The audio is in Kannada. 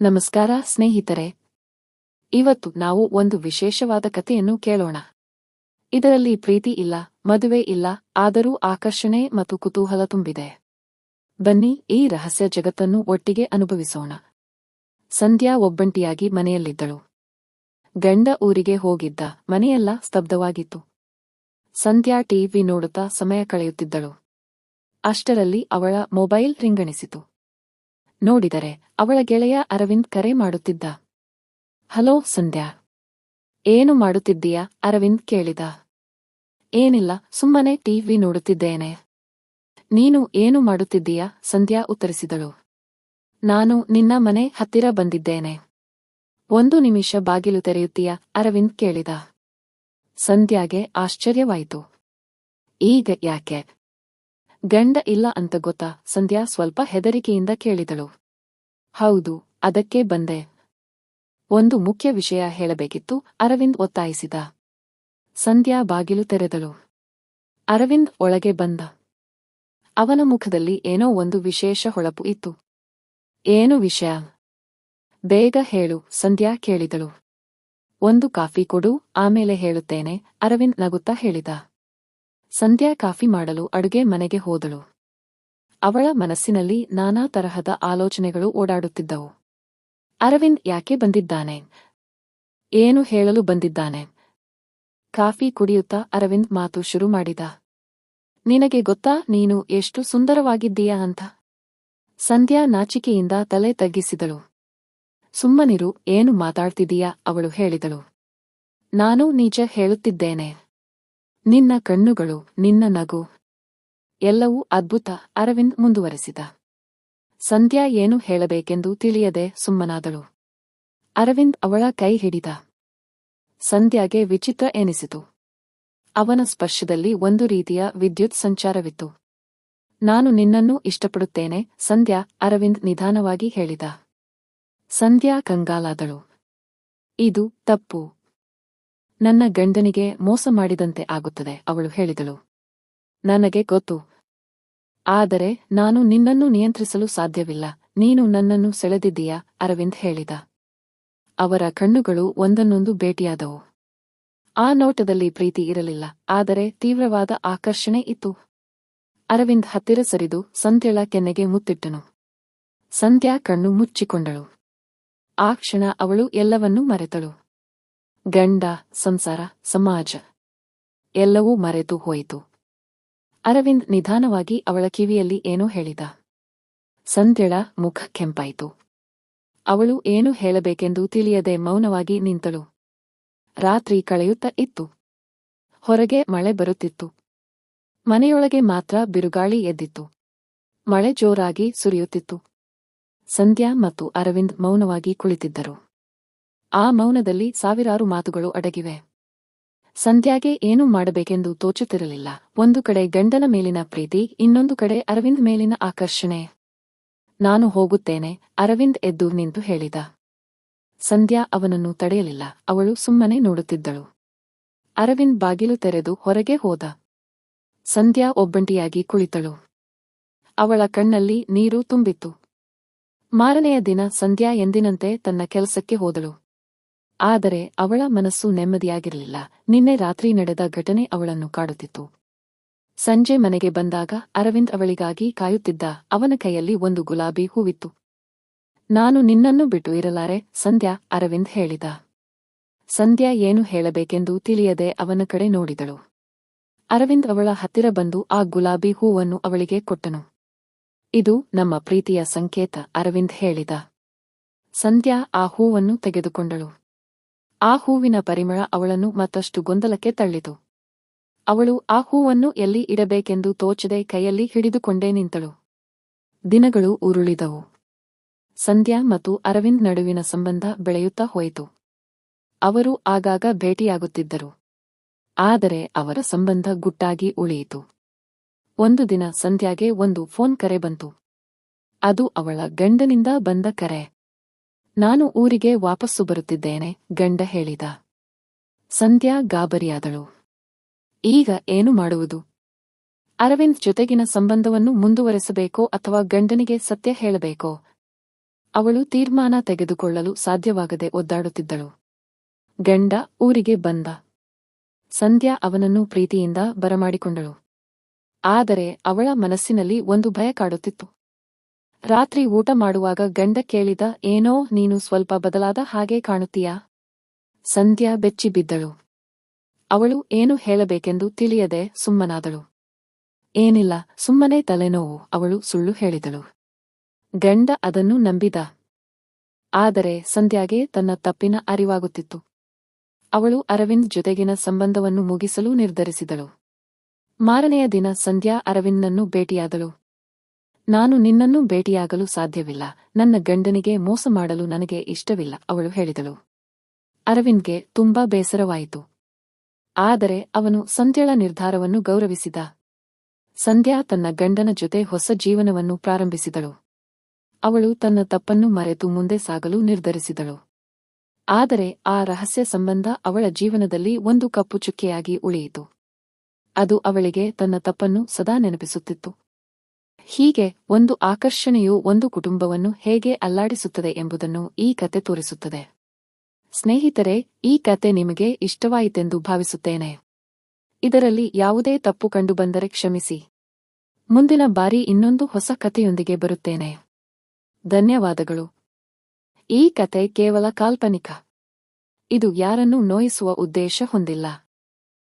ನಮಸ್ಕಾರ, ಸ್ನೇಹಿತರೆ. ಇವತ್ತು ನಾವು ಒಂದು ವಿಶೇಷವಾದ ಕಥೆಯನ್ನು ಕೇಳೋಣ. ಇದರಲ್ಲಿ ಪ್ರೀತಿ ಇಲ್ಲ, ಮದುವೆ ಇಲ್ಲ, ಆದರೂ ಆಕರ್ಷಣೆ ಮತ್ತು ಕುತೂಹಲ ತುಂಬಿದೆ. ಬನ್ನಿ, ಈ ರಹಸ್ಯ ಜಗತ್ತನ್ನು ಒಟ್ಟಿಗೆ ಅನುಭವಿಸೋಣ. ಸಂಧ್ಯಾ ಒಬ್ಬಂಟಿಯಾಗಿ ಮನೆಯಲ್ಲಿದ್ದಳು. ಗಂಡ ಊರಿಗೆ ಹೋಗಿದ್ದ, ಮನೆಯೆಲ್ಲ ಸ್ತಬ್ಧವಾಗಿತ್ತು. ಸಂಧ್ಯಾ ಟಿವಿ ನೋಡುತ್ತಾ ಸಮಯ ಕಳೆಯುತ್ತಿದ್ದಳು. ಅಷ್ಟರಲ್ಲಿ ಅವಳ ಮೊಬೈಲ್ ರಿಂಗಣಿಸಿತು. ನೋಡಿದರೆ ಅವಳ ಗೆಳೆಯ ಅರವಿಂದ್ ಕರೆ ಮಾಡುತ್ತಿದ್ದ. ಹಲೋ, ಸಂಧ್ಯಾ. ಏನು ಮಾಡುತ್ತಿದ್ದೀಯಾ? ಅರವಿಂದ್ ಕೇಳಿದ. ಏನಿಲ್ಲ, ಸುಮ್ಮನೆ ಟಿವಿ ನೋಡುತ್ತಿದ್ದೇನೆ. ನೀನು ಏನು ಮಾಡುತ್ತಿದ್ದೀಯಾ? ಸಂಧ್ಯಾ ಉತ್ತರಿಸಿದಳು. ನಾನು ನಿನ್ನ ಮನೆ ಹತ್ತಿರ ಬಂದಿದ್ದೇನೆ. ಒಂದು ನಿಮಿಷ ಬಾಗಿಲು ತೆರೆಯುತ್ತೀಯಾ? ಅರವಿಂದ್ ಕೇಳಿದ. ಸಂಧ್ಯಾಗೆ ಆಶ್ಚರ್ಯವಾಯಿತು. ಈಗ ಯಾಕೆ? ಗಂಡ ಇಲ್ಲ ಅಂತ ಗೊತ್ತಾ? ಸಂಧ್ಯಾ ಸ್ವಲ್ಪ ಹೆದರಿಕೆಯಿಂದ ಕೇಳಿದಳು. ಹೌದು, ಅದಕ್ಕೆ ಬಂದೆ. ಒಂದು ಮುಖ್ಯ ವಿಷಯ ಹೇಳಬೇಕಿತ್ತು, ಅರವಿಂದ್ ಒತ್ತಾಯಿಸಿದ. ಸಂಧ್ಯಾ ಬಾಗಿಲು ತೆರೆದಳು. ಅರವಿಂದ್ ಒಳಗೆ ಬಂದ. ಅವನ ಮುಖದಲ್ಲಿ ಏನೋ ಒಂದು ವಿಶೇಷ ಹೊಳಪು ಇತ್ತು. ಏನು ವಿಷಯ? ಬೇಗ ಹೇಳು, ಸಂಧ್ಯಾ ಕೇಳಿದಳು. ಒಂದು ಕಾಫಿ ಕೊಡು, ಆಮೇಲೆ ಹೇಳುತ್ತೇನೆ, ಅರವಿಂದ್ ನಗುತ್ತಾ ಹೇಳಿದ. ಸಂಧ್ಯಾ ಕಾಫಿ ಮಾಡಲು ಅಡುಗೆ ಮನೆಗೆ ಹೋದಳು. ಅವಳ ಮನಸ್ಸಿನಲ್ಲಿ ನಾನಾ ತರಹದ ಆಲೋಚನೆಗಳು ಓಡಾಡುತ್ತಿದ್ದವು. ಅರವಿಂದ್ ಯಾಕೆ ಬಂದಿದ್ದಾನೆ? ಏನು ಹೇಳಲು ಬಂದಿದ್ದಾನೆ? ಕಾಫಿ ಕುಡಿಯುತ್ತಾ ಅರವಿಂದ್ ಮಾತು ಶುರು ಮಾಡಿದ. ನಿನಗೆ ಗೊತ್ತಾ ನೀನು ಎಷ್ಟು ಸುಂದರವಾಗಿದ್ದೀಯಾ ಅಂತ? ಸಂಧ್ಯಾ ನಾಚಿಕೆಯಿಂದ ತಲೆ ತಗ್ಗಿಸಿದಳು. ಸುಮ್ಮನಿರು, ಏನು ಮಾತಾಡ್ತಿದೀಯಾ ಅವಳು ಹೇಳಿದಳು. ನಾನು ನಿಜ ಹೇಳುತ್ತಿದ್ದೇನೆ. ನಿನ್ನ ಕಣ್ಣುಗಳು, ನಿನ್ನ ನಗು. ಎಲ್ಲವೂ ಅದ್ಭುತ, ಅರವಿಂದ್ ಮುಂದುವರೆಸಿದ. ಸಂಧ್ಯಾ ಏನು ಹೇಳಬೇಕೆಂದು ತಿಳಿಯದೆ ಸುಮ್ಮನಾದಳು. ಅರವಿಂದ್ ಅವಳ ಕೈ ಹಿಡಿದ. ಸಂಧ್ಯಾಗೆ ವಿಚಿತ್ರ ಎನಿಸಿತು. ಅವನ ಸ್ಪರ್ಶದಲ್ಲಿ ಒಂದು ರೀತಿಯ ವಿದ್ಯುತ್ ಸಂಚಾರವಿತ್ತು. ನಾನು ನಿನ್ನನ್ನು ಇಷ್ಟಪಡುತ್ತೇನೆ, ಸಂಧ್ಯಾ, ಅರವಿಂದ್ ನಿಧಾನವಾಗಿ ಹೇಳಿದ. ಸಂಧ್ಯಾ ಕಂಗಾಲಾದಳು. ಇದು ತಪ್ಪು. ನನ್ನ ಗಂಡನಿಗೆ ಮೋಸ ಮಾಡಿದಂತೆ ಆಗುತ್ತದೆ, ಅವಳು ಹೇಳಿದಳು. ನನಗೆ ಗೊತ್ತು. ಆದರೆ ನಾನು ನಿನ್ನನ್ನು ನಿಯಂತ್ರಿಸಲು ಸಾಧ್ಯವಿಲ್ಲ. ನೀನು ನನ್ನನ್ನು ಸೆಳೆದಿದ್ದೀಯಾ? ಅರವಿಂದ್ ಹೇಳಿದ. ಅವರ ಕಣ್ಣುಗಳು ಒಂದನ್ನೊಂದು ಭೇಟಿಯಾದವು ಆ ನೋಟದಲ್ಲಿ ಪ್ರೀತಿ ಇರಲಿಲ್ಲ, ಆದರೆ ತೀವ್ರವಾದ ಆಕರ್ಷಣೆ ಇತ್ತು. ಅರವಿಂದ್ ಹತ್ತಿರ ಸರಿದು ಸಂಧ್ಯಳ ಕೆನ್ನೆಗೆ ಮುತ್ತಿಟ್ಟನು. ಸಂಧ್ಯಾ ಕಣ್ಣು ಮುಚ್ಚಿಕೊಂಡಳು. ಆ ಕ್ಷಣ ಅವಳು ಎಲ್ಲವನ್ನೂ ಮರೆತಳು. ಗಂಡ, ಸಂಸಾರ, ಸಮಾಜ ಎಲ್ಲವೂ ಮರೆತು ಹೋಯಿತು. ಅರವಿಂದ್ ನಿಧಾನವಾಗಿ ಅವಳ ಕಿವಿಯಲ್ಲಿ ಏನೋ ಹೇಳಿದ. ಸಂಧ್ಯಳ ಮುಖ ಕೆಂಪಾಯಿತು. ಅವಳು ಏನು ಹೇಳಬೇಕೆಂದು ತಿಳಿಯದೆ ಮೌನವಾಗಿ ನಿಂತಳು. ರಾತ್ರಿ ಕಳೆಯುತ್ತ ಇತ್ತು. ಹೊರಗೆ ಮಳೆ ಬರುತ್ತಿತ್ತು. ಮನೆಯೊಳಗೆ ಮಾತ್ರ ಬಿರುಗಾಳಿ ಎದ್ದಿತ್ತು. ಮಳೆ ಜೋರಾಗಿ ಸುರಿಯುತ್ತಿತ್ತು. ಸಂಧ್ಯಾ ಮತ್ತು ಅರವಿಂದ್ ಮೌನವಾಗಿ ಕುಳಿತಿದ್ದರು. ಆ ಮೌನದಲ್ಲಿ ಸಾವಿರಾರು ಮಾತುಗಳು ಅಡಗಿವೆ. ಸಂಧ್ಯಾಗೆ ಏನು ಮಾಡಬೇಕೆಂದು ತೋಚುತ್ತಿರಲಿಲ್ಲ. ಒಂದು ಕಡೆ ಗಂಡನ ಮೇಲಿನ ಪ್ರೀತಿ, ಇನ್ನೊಂದು ಕಡೆ ಅರವಿಂದ್ ಮೇಲಿನ ಆಕರ್ಷಣೆ. ನಾನು ಹೋಗುತ್ತೇನೆ, ಅರವಿಂದ್ ಎದ್ದು ನಿಂತು ಹೇಳಿದ. ಸಂಧ್ಯಾ ಅವನನ್ನು ತಡೆಯಲಿಲ್ಲ. ಅವಳು ಸುಮ್ಮನೆ ನೋಡುತ್ತಿದ್ದಳು. ಅರವಿಂದ್ ಬಾಗಿಲು ತೆರೆದು ಹೊರಗೆ ಹೋದ. ಸಂಧ್ಯಾ ಒಬ್ಬಂಟಿಯಾಗಿ ಕುಳಿತಳು. ಅವಳ ಕಣ್ಣಲ್ಲಿ ನೀರು ತುಂಬಿತ್ತು. ಮಾರನೆಯ ದಿನ ಸಂಧ್ಯಾ ಎಂದಿನಂತೆ ತನ್ನ ಕೆಲಸಕ್ಕೆ ಹೋದಳು. ಆದರೆ ಅವಳ ಮನಸ್ಸು ನೆಮ್ಮದಿಯಾಗಿರಲಿಲ್ಲ. ನಿನ್ನೆ ರಾತ್ರಿ ನಡೆದ ಘಟನೆ ಅವಳನ್ನು ಕಾಡುತ್ತಿತ್ತು. ಸಂಜೆ ಮನೆಗೆ ಬಂದಾಗ ಅರವಿಂದ್ ಅವಳಿಗಾಗಿ ಕಾಯುತ್ತಿದ್ದ ಅವನ ಕೈಯಲ್ಲಿ ಒಂದು ಗುಲಾಬಿ ಹೂವಿತ್ತು. ನಾನು ನಿನ್ನನ್ನು ಬಿಟ್ಟು ಇರಲಾರೆ, ಸಂಧ್ಯಾ, ಅರವಿಂದ್ ಹೇಳಿದ. ಸಂಧ್ಯಾ ಏನು ಹೇಳಬೇಕೆಂದು ತಿಳಿಯದೆ ಅವನ ಕಡೆ ನೋಡಿದಳು. ಅರವಿಂದ್ ಅವಳ ಹತ್ತಿರ ಬಂದು ಆ ಗುಲಾಬಿ ಹೂವನ್ನು ಅವಳಿಗೆ ಕೊಟ್ಟನು. ಇದು ನಮ್ಮ ಪ್ರೀತಿಯ ಸಂಕೇತ, ಅರವಿಂದ್ ಹೇಳಿದ. ಸಂಧ್ಯಾ ಆ ಹೂವನ್ನು ತೆಗೆದುಕೊಂಡಳು. ಆ ಹೂವಿನ ಪರಿಮಳ ಅವಳನ್ನು ಮತ್ತಷ್ಟು ಗೊಂದಲಕ್ಕೆ ತಳ್ಳಿತು. ಅವಳು ಆ ಹೂವನ್ನು ಎಲ್ಲಿ ಇಡಬೇಕೆಂದು ತೋಚದೆ ಕೈಯಲ್ಲಿ ಹಿಡಿದುಕೊಂಡೇ ನಿಂತಳು. ದಿನಗಳು ಉರುಳಿದವು. ಸಂಧ್ಯಾ ಮತ್ತು ಅರವಿಂದ್ ನಡುವಿನ ಸಂಬಂಧ ಬೆಳೆಯುತ್ತಾ ಹೋಯಿತು. ಅವರು ಆಗಾಗ ಭೇಟಿಯಾಗುತ್ತಿದ್ದರು. ಆದರೆ ಅವರ ಸಂಬಂಧ ಗುಟ್ಟಾಗಿ ಉಳಿಯಿತು. ಒಂದು ದಿನ ಸಂಧ್ಯಾಗೆ ಒಂದು ಫೋನ್ ಕರೆ ಬಂತು. ಅದು ಅವಳ ಗಂಡನಿಂದ ಬಂದ ಕರೆ. ನಾನು ಊರಿಗೆ ವಾಪಸ್ಸು ಬರುತ್ತಿದ್ದೇನೆ, ಗಂಡ ಹೇಳಿದ. ಸಂಧ್ಯಾ ಗಾಬರಿಯಾದಳು. ಈಗ ಏನು ಮಾಡುವುದು? ಅರವಿಂದ್ ಜೊತೆಗಿನ ಸಂಬಂಧವನ್ನು ಮುಂದುವರೆಸಬೇಕೋ ಅಥವಾ ಗಂಡನಿಗೆ ಸತ್ಯ ಹೇಳಬೇಕೋ? ಅವಳು ತೀರ್ಮಾನ ತೆಗೆದುಕೊಳ್ಳಲು ಸಾಧ್ಯವಾಗದೆ ಒದ್ದಾಡುತ್ತಿದ್ದಳು. ಗಂಡ ಊರಿಗೆ ಬಂದ. ಸಂಧ್ಯಾ ಅವನನ್ನು ಪ್ರೀತಿಯಿಂದ ಬರಮಾಡಿಕೊಂಡಳು. ಆದರೆ ಅವಳ ಮನಸ್ಸಿನಲ್ಲಿ ಒಂದು ಭಯ ಕಾಡುತ್ತಿತ್ತು. ರಾತ್ರಿ ಊಟ ಮಾಡುವಾಗ ಗಂಡ ಕೇಳಿದ, ಏನೋ, ನೀನು ಸ್ವಲ್ಪ ಬದಲಾದ ಹಾಗೆ ಕಾಣುತ್ತೀಯಾ? ಸಂಧ್ಯಾ ಬೆಚ್ಚಿ ಬಿದ್ದಳು. ಅವಳು ಏನು ಹೇಳಬೇಕೆಂದು ತಿಳಿಯದೆ ಸುಮ್ಮನಾದಳು. ಏನಿಲ್ಲ, ಸುಮ್ಮನೆ ತಲೆನೋವು, ಅವಳು ಸುಳ್ಳು ಹೇಳಿದಳು. ಗಂಡ ಅದನ್ನು ನಂಬಿದ. ಆದರೆ ಸಂಧ್ಯಾಗೆ ತನ್ನ ತಪ್ಪಿನ ಅರಿವಾಗುತ್ತಿತ್ತು. ಅವಳು ಅರವಿಂದ್ ಜೊತೆಗಿನ ಸಂಬಂಧವನ್ನು ಮುಗಿಸಲು ನಿರ್ಧರಿಸಿದಳು. ಮಾರನೆಯ ದಿನ ಸಂಧ್ಯಾ ಅರವಿಂದ್ನನ್ನು ಭೇಟಿಯಾದಳು. ನಾನು ನಿನ್ನನ್ನು ಭೇಟಿಯಾಗಲು ಸಾಧ್ಯವಿಲ್ಲ. ನನ್ನ ಗಂಡನಿಗೆ ಮೋಸ ಮಾಡಲು ನನಗೆ ಇಷ್ಟವಿಲ್ಲ, ಅವಳು ಹೇಳಿದಳು. ಅರವಿಂದ್ಗೆ ತುಂಬಾ ಬೇಸರವಾಯಿತು. ಆದರೆ ಅವನು ಸಂಧ್ಯಾಳ ನಿರ್ಧಾರವನ್ನು ಗೌರವಿಸಿದ. ಸಂಧ್ಯಾ ತನ್ನ ಗಂಡನ ಜೊತೆ ಹೊಸ ಜೀವನವನ್ನು ಪ್ರಾರಂಭಿಸಿದಳು. ಅವಳು ತನ್ನ ತಪ್ಪನ್ನು ಮರೆತು ಮುಂದೆ ಸಾಗಲು ನಿರ್ಧರಿಸಿದಳು. ಆದರೆ ಆ ರಹಸ್ಯ ಸಂಬಂಧ ಅವಳ ಜೀವನದಲ್ಲಿ ಒಂದು ಕಪ್ಪು ಚುಕ್ಕೆಯಾಗಿ ಉಳಿಯಿತು. ಅದು ಅವಳಿಗೆ ತನ್ನ ತಪ್ಪನ್ನು ಸದಾ ನೆನಪಿಸುತ್ತಿತ್ತು. ಹೀಗೆ ಒಂದು ಆಕರ್ಷಣೆಯು ಒಂದು ಕುಟುಂಬವನ್ನು ಹೇಗೆ ಅಲ್ಲಾಡಿಸುತ್ತದೆ ಎಂಬುದನ್ನು ಈ ಕತೆ ತೋರಿಸುತ್ತದೆ. ಸ್ನೇಹಿತರೆ, ಈ ಕತೆ ನಿಮಗೆ ಇಷ್ಟವಾಯಿತೆಂದು ಭಾವಿಸುತ್ತೇನೆ. ಇದರಲ್ಲಿ ಯಾವುದೇ ತಪ್ಪು ಕಂಡುಬಂದರೆ ಕ್ಷಮಿಸಿ. ಮುಂದಿನ ಬಾರಿ ಇನ್ನೊಂದು ಹೊಸ ಕಥೆಯೊಂದಿಗೆ ಬರುತ್ತೇನೆ. ಧನ್ಯವಾದಗಳು. ಈ ಕತೆ ಕೇವಲ ಕಾಲ್ಪನಿಕ. ಇದು ಯಾರನ್ನೂ ನೋಯಿಸುವ ಉದ್ದೇಶ ಹೊಂದಿಲ್ಲ.